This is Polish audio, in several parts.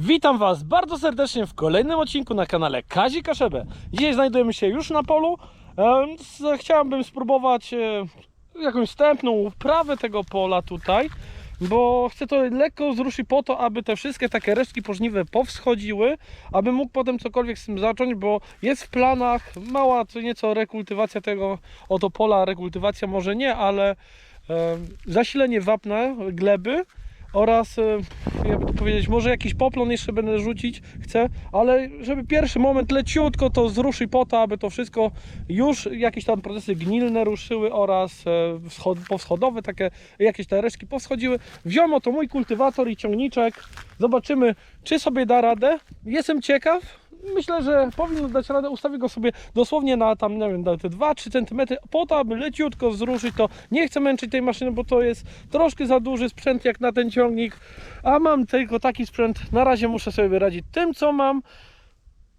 Witam Was bardzo serdecznie w kolejnym odcinku na kanale Kazi Kaszebę. Dzisiaj znajdujemy się już na polu. Chciałbym spróbować e, jakąś wstępną uprawę tego pola tutaj, bo chcę to lekko zruszyć po to, aby te wszystkie takie resztki pożniwe powschodziły, aby mógł potem cokolwiek z tym zacząć, bo jest w planach mała co nieco rekultywacja tego oto pola, rekultywacja może nie, ale zasilenie wapna, gleby oraz, e, jakby to powiedzieć, może jakiś poplon jeszcze będę rzucić, chcę, ale żeby pierwszy moment leciutko to zruszy po to, aby to wszystko już jakieś tam procesy gnilne ruszyły oraz e, wschod, powschodowe, takie jakieś te resztki powschodziły. Wziąłem oto mój kultywator i ciągniczek, zobaczymy czy sobie da radę. Jestem ciekaw, Myślę, że powinno dać radę. Ustawię go sobie dosłownie na tam, nie wiem, na te 2-3 cm, po to, aby leciutko zruszyć to. Nie chcę męczyć tej maszyny, bo to jest troszkę za duży sprzęt jak na ten ciągnik. A mam tylko taki sprzęt. Na razie muszę sobie wyradzić tym, co mam.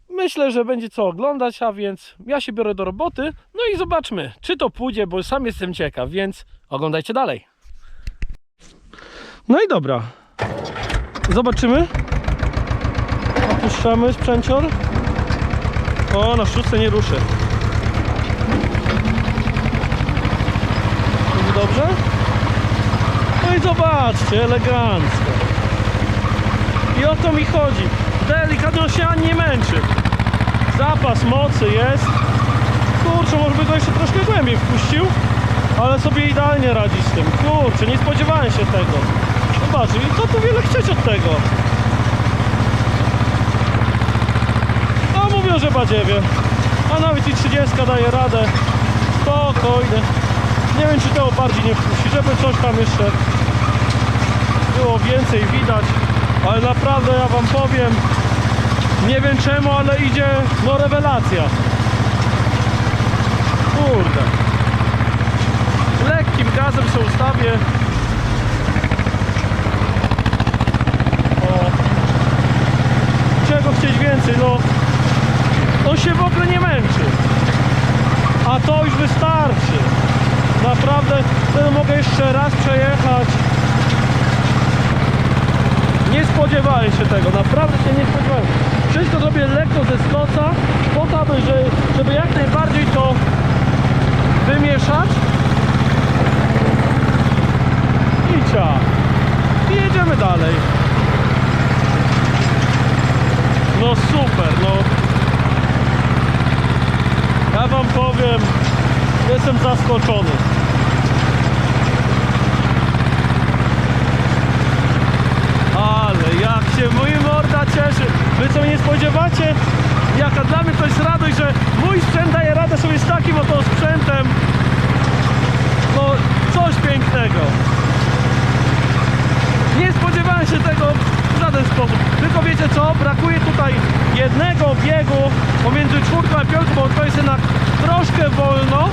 Myślę, że będzie co oglądać, a więc ja się biorę do roboty. No i zobaczmy, czy to pójdzie, bo sam jestem ciekaw, więc oglądajcie dalej. No i dobra. Zobaczymy. Opuszczamy sprzęcior. O, na szóstce nie ruszy. Dobrze? No i zobaczcie, elegancko. I o to mi chodzi. Delikatnie się ani nie męczy. Zapas mocy jest. Kurczę, może by go jeszcze troszkę głębiej wpuścił. Ale sobie idealnie radzi z tym. Kurczę, nie spodziewałem się tego. Zobacz, i co tu wiele chcieć od tego? A mówią, że badziewie. A nawet i 30 daje radę. Spokojnie. Nie wiem, czy tego bardziej nie wpuści, żeby coś tam jeszcze było więcej widać. Ale naprawdę ja wam powiem, nie wiem czemu, ale idzie no rewelacja. Kurde. Lekkim gazem się ustawię. O. Czego chcieć więcej? No on się w ogóle nie męczy. A to już wystarczy. Naprawdę, wtedy mogę jeszcze raz przejechać. Nie spodziewałem się tego, naprawdę się nie spodziewałem. Wszystko zrobię lekko ze skoca, po to, aby, że- żeby jak najbardziej to wymieszać. I cia. I jedziemy dalej. No super, no. Ja wam powiem, jestem zaskoczony. Ale jak się mój morda cieszy. Wy co nie spodziewacie, jaka dla mnie to jest radość, że mój sprzęt daje radę sobie z takim oto sprzętem. No coś pięknego. Nie spodziewałem się tego w żaden sposób. Tylko wiecie co? Brakuje tutaj jednego biegu pomiędzy czwórką a piątką, bo to jest jednak wolno.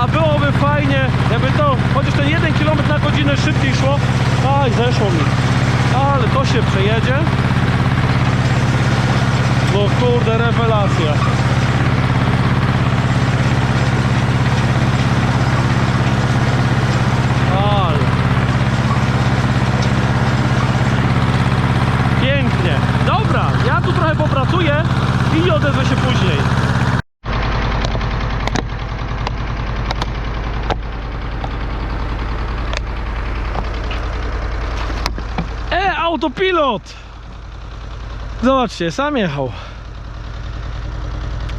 A byłoby fajnie, jakby to chociaż ten 1 km na godzinę szybciej szło. Aj, zeszło mi. Ale to się przejedzie. No kurde, rewelacja. Ale. Pięknie. Dobra, ja tu trochę popracuję i odezwę się później. E, autopilot! Zobaczcie, sam jechał.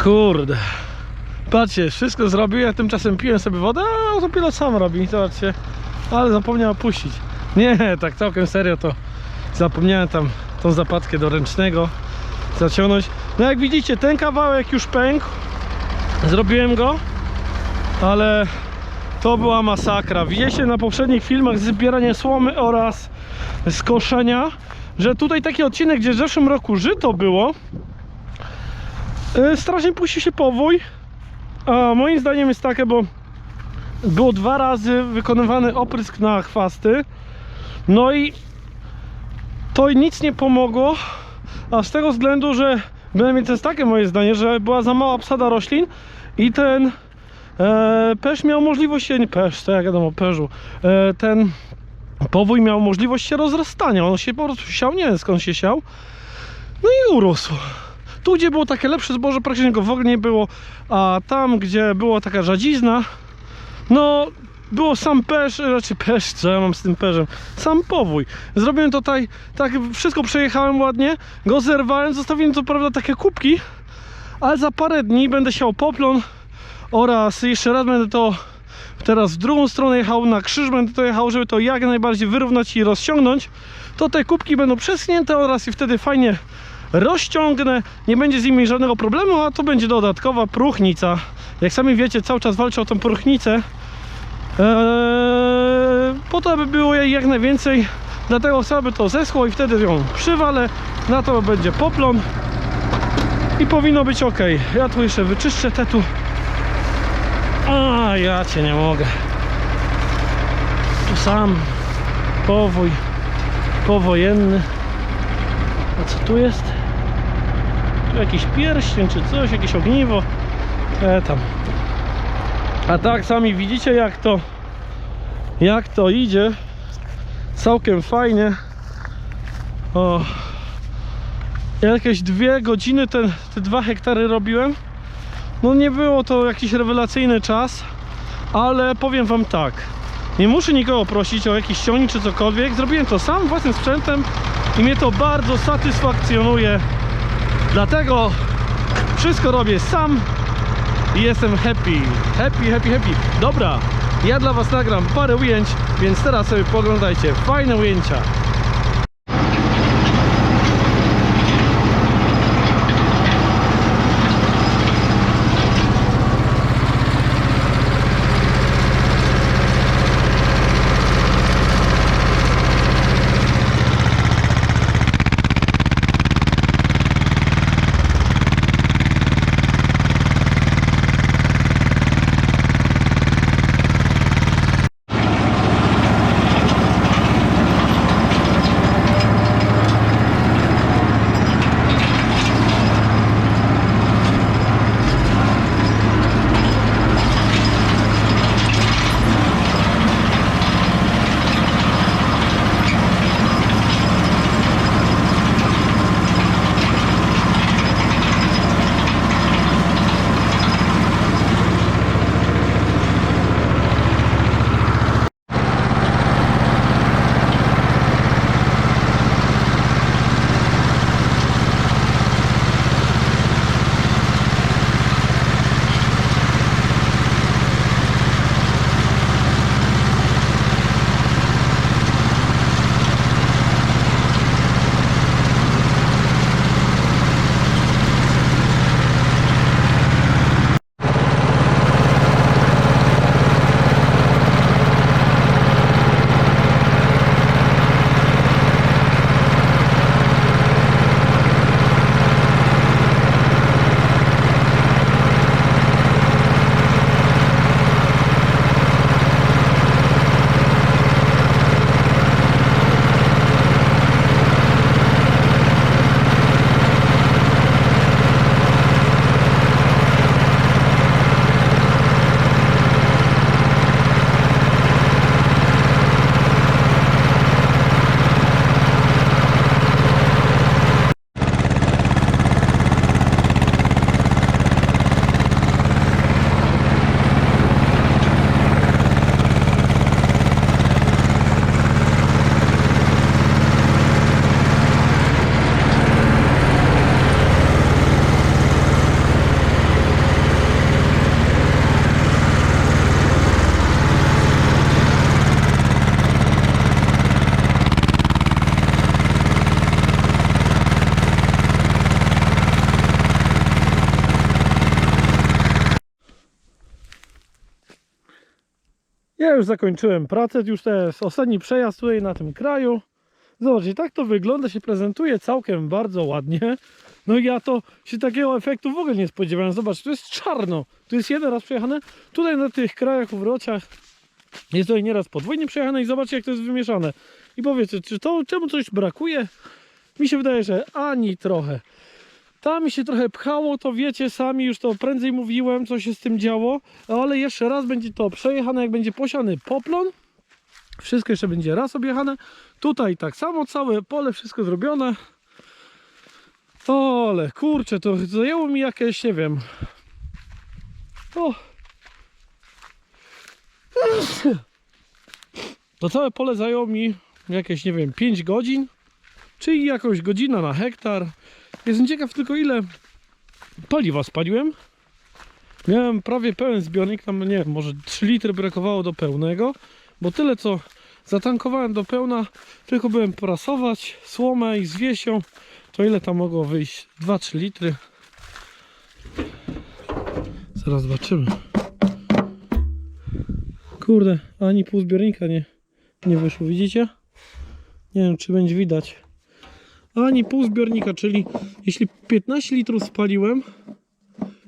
Kurde. Patrzcie, wszystko zrobił, ja tymczasem piłem sobie wodę, a autopilot sam robi, zobaczcie. Ale zapomniał opuścić. Nie, tak całkiem serio to zapomniałem tam tą zapadkę do ręcznego zaciągnąć. No jak widzicie, ten kawałek już pękł. Zrobiłem go, ale to była masakra. Widzieliście na poprzednich filmach zbieranie słomy oraz skoszenia, że tutaj taki odcinek, gdzie w zeszłym roku żyto było, yy, strasznie puści się powój. A moim zdaniem jest takie, bo było dwa razy wykonywany oprysk na chwasty. No i to nic nie pomogło, a z tego względu, że bynajmniej to jest takie moje zdanie, że była za mała obsada roślin i ten e, pesz miał możliwość nie pesz, to jak wiadomo, perzu, e, ten powój miał możliwość się rozrastania, on się po prostu siał, nie wiem skąd się siał, No i urósł. Tu, gdzie było takie lepsze zboże, praktycznie go w ogóle nie było, a tam, gdzie była taka rzadzizna, no było sam pesz, raczej pesz, co ja mam z tym perzem, sam powój. Zrobiłem tutaj, tak wszystko przejechałem ładnie, go zerwałem, zostawiłem co prawda takie kubki, ale za parę dni będę siał poplon oraz jeszcze raz będę to teraz w drugą stronę jechał, na krzyż będę to jechał, żeby to jak najbardziej wyrównać i rozciągnąć, to te kubki będą przeschnięte oraz i wtedy fajnie rozciągnę, nie będzie z nimi żadnego problemu, a to będzie dodatkowa próchnica. Jak sami wiecie, cały czas walczę o tą próchnicę, Eee, po to, aby było jej jak najwięcej. Dlatego aby to zeschło i wtedy ją przywalę. Na to będzie poplon i powinno być ok. Ja tu jeszcze wyczyszczę te tu. A ja cię nie mogę. Tu sam powój powojenny. A co tu jest? Tu jakiś pierścień czy coś, jakieś ogniwo. E tam. A tak sami widzicie jak to jak to idzie. Całkiem fajnie. O. Ja jakieś dwie godziny ten, te dwa hektary robiłem. No nie było to jakiś rewelacyjny czas, ale powiem wam tak. Nie muszę nikogo prosić o jakiś ciągnik czy cokolwiek. Zrobiłem to sam własnym sprzętem i mnie to bardzo satysfakcjonuje. Dlatego wszystko robię sam i jestem happy, happy, happy, happy. Dobra, ja dla Was nagram parę ujęć, więc teraz sobie poglądajcie. Fajne ujęcia. Ja już zakończyłem pracę, już to jest ostatni przejazd tutaj na tym kraju. Zobaczcie, tak to wygląda, się prezentuje całkiem bardzo ładnie. No i ja to się takiego efektu w ogóle nie spodziewałem. Zobacz, tu jest czarno. Tu jest jeden raz przejechane. Tutaj na tych krajach, uwrociach jest tutaj nieraz podwójnie przejechane i zobaczcie jak to jest wymieszane. I powiedzcie, czy to czemu coś brakuje? Mi się wydaje, że ani trochę. Tam się trochę pchało, to wiecie sami, już to prędzej mówiłem, co się z tym działo, ale jeszcze raz będzie to przejechane, jak będzie posiany poplon. Wszystko jeszcze będzie raz objechane. Tutaj tak samo, całe pole, wszystko zrobione. O, ale kurczę, to zajęło mi jakieś, nie wiem. O. To całe pole zajęło mi jakieś, nie wiem, 5 godzin, czyli jakąś godzina na hektar. Jestem ciekaw tylko ile paliwa spaliłem. Miałem prawie pełen zbiornik, tam nie wiem, może 3 litry brakowało do pełnego, bo tyle co zatankowałem do pełna, tylko byłem prasować słomę i z wiesią, to ile tam mogło wyjść? 2-3 litry. Zaraz zobaczymy. Kurde, ani pół zbiornika nie, nie wyszło, widzicie? Nie wiem, czy będzie widać. Ani pół zbiornika, czyli jeśli 15 litrów spaliłem,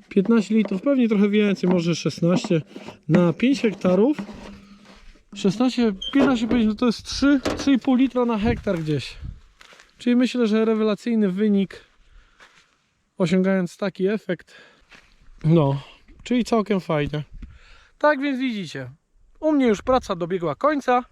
15 litrów, pewnie trochę więcej, może 16 na 5 hektarów. 16, 15, 5, no to jest 3, 3,5 litra na hektar gdzieś. Czyli myślę, że rewelacyjny wynik, osiągając taki efekt. No, czyli całkiem fajnie. Tak więc widzicie, u mnie już praca dobiegła końca.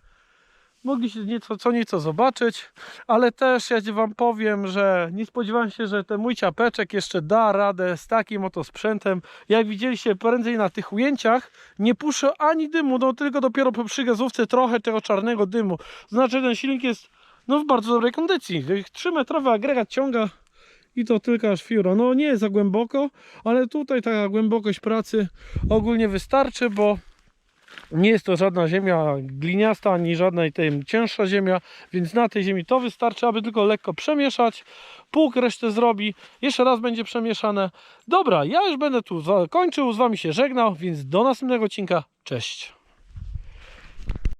Mogliście nieco, co nieco zobaczyć, ale też ja wam powiem, że nie spodziewałem się, że ten mój ciapeczek jeszcze da radę z takim oto sprzętem. Jak widzieliście prędzej na tych ujęciach, nie puszczę ani dymu, no tylko dopiero po przygazówce trochę tego czarnego dymu. Znaczy ten silnik jest no w bardzo dobrej kondycji. 3-metrowy agregat ciąga i to tylko aż fiuro. No nie jest za głęboko, ale tutaj taka głębokość pracy ogólnie wystarczy, bo nie jest to żadna ziemia gliniasta, ani żadna tej cięższa ziemia, więc na tej ziemi to wystarczy, aby tylko lekko przemieszać. Pług resztę zrobi, jeszcze raz będzie przemieszane. Dobra, ja już będę tu kończył, z Wami się żegnał, więc do następnego odcinka. Cześć!